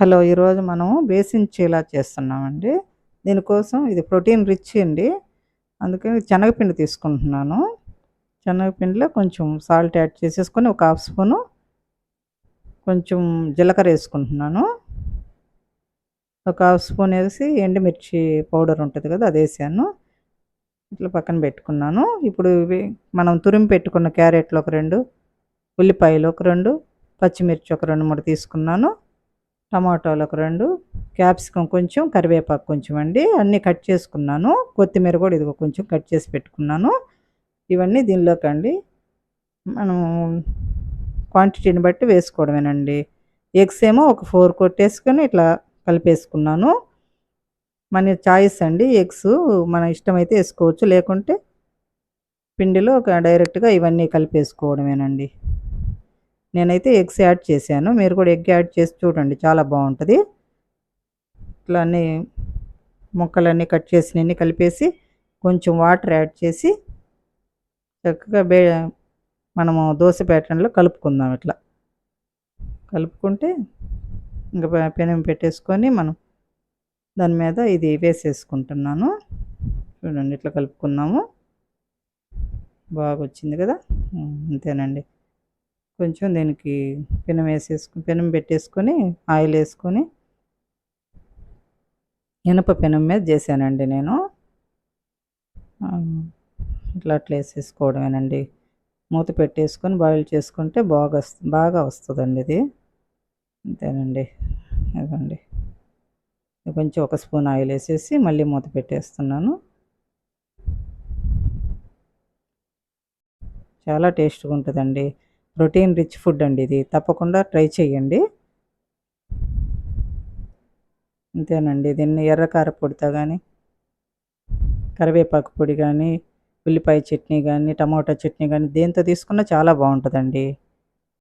Hello ఈరోజు మనం basin చీలా చేస్తున్నామండి. దీనికోసం ఇది ప్రోటీన్ రిచ్ అండి. అందుకని శనగపిండి తీసుకుంటున్నాను. శనగపిండిలో కొంచెం సాల్ట్ యాడ్ చేసేసుకొని ఒక హాఫ్ స్పూను కొంచెం జీలకర్ర వేసుకుంటున్నాను. ఒక హాఫ్ స్పూన్ వేసి ఎండుమిర్చి పౌడర్ ఉంటుంది కదా అది వేసాను. ఇట్లా పక్కన పెట్టుకున్నాను. ఇప్పుడు మనం తురిమి పెట్టుకున్న క్యారెట్లు ఒక రెండు ఉల్లిపాయలు ఒక రెండు పచ్చిమిర్చి ఒక రెండు మూడు తీసుకున్నాను. టమాటాలు ఒక రెండు క్యాప్సికం కొంచెం కరివేపాకు కొంచెం అండి. అన్నీ కట్ చేసుకున్నాను. కొత్తిమీర కూడా ఇదిగో కొంచెం కట్ చేసి పెట్టుకున్నాను. ఇవన్నీ దీనిలోకి అండి. మనం క్వాంటిటీని బట్టి వేసుకోవడమేనండి. ఎగ్స్ ఏమో ఒక ఫోర్ కొట్టేసుకొని ఇట్లా కలిపేసుకున్నాను. మన చాయిస్ అండి ఎగ్స్. మన ఇష్టమైతే వేసుకోవచ్చు. లేకుంటే పిండిలో డైరెక్ట్గా ఇవన్నీ కలిపేసుకోవడమేనండి. నేనైతే ఎగ్స్ యాడ్ చేశాను. మీరు కూడా ఎగ్ యాడ్ చేసి చూడండి. చాలా బాగుంటుంది. ఇట్లా అన్నీ ముక్కలన్నీ కట్ చేసినవన్నీ కలిపేసి కొంచెం వాటర్ యాడ్ చేసి చక్కగా బే మనము దోశ ప్యాటర్న్లో కలుపుకుందాం ఇట్లా. కలుపుకుంటే ఇంకా పెనం పెట్టేసుకొని మనం దాని మీద ఇది వేసేసుకుంటున్నాను. చూడండి ఇట్లా కలుపుకుందాము. బాగా వచ్చింది కదా అంతేనండి. కొంచెం దీనికి పెనం వేసేసుకుని పెనం పెట్టేసుకొని ఆయిల్ వేసుకొని ఇనప పెనం మీద చేశానండి నేను. ఇట్లా అట్లా వేసేసుకోవడమేనండి. మూత పెట్టేసుకొని బాయిల్ చేసుకుంటే బాగా బాగా వస్తుందండి ఇది. అంతేనండి. ఇదండి కొంచెం ఒక స్పూన్ ఆయిల్ వేసేసి మళ్ళీ మూత పెట్టేస్తున్నాను. చాలా టేస్ట్గా ఉంటుందండి. ప్రోటీన్ రిచ్ ఫుడ్ అండి ఇది. తప్పకుండా ట్రై చేయండి అంతేనండి. దీన్ని ఎర్రకార పొడితో కానీ కరివేపాకు పొడి కానీ ఉల్లిపాయ చట్నీ కానీ టమాటా చట్నీ కానీ దేంతో తీసుకున్నా చాలా బాగుంటుందండి.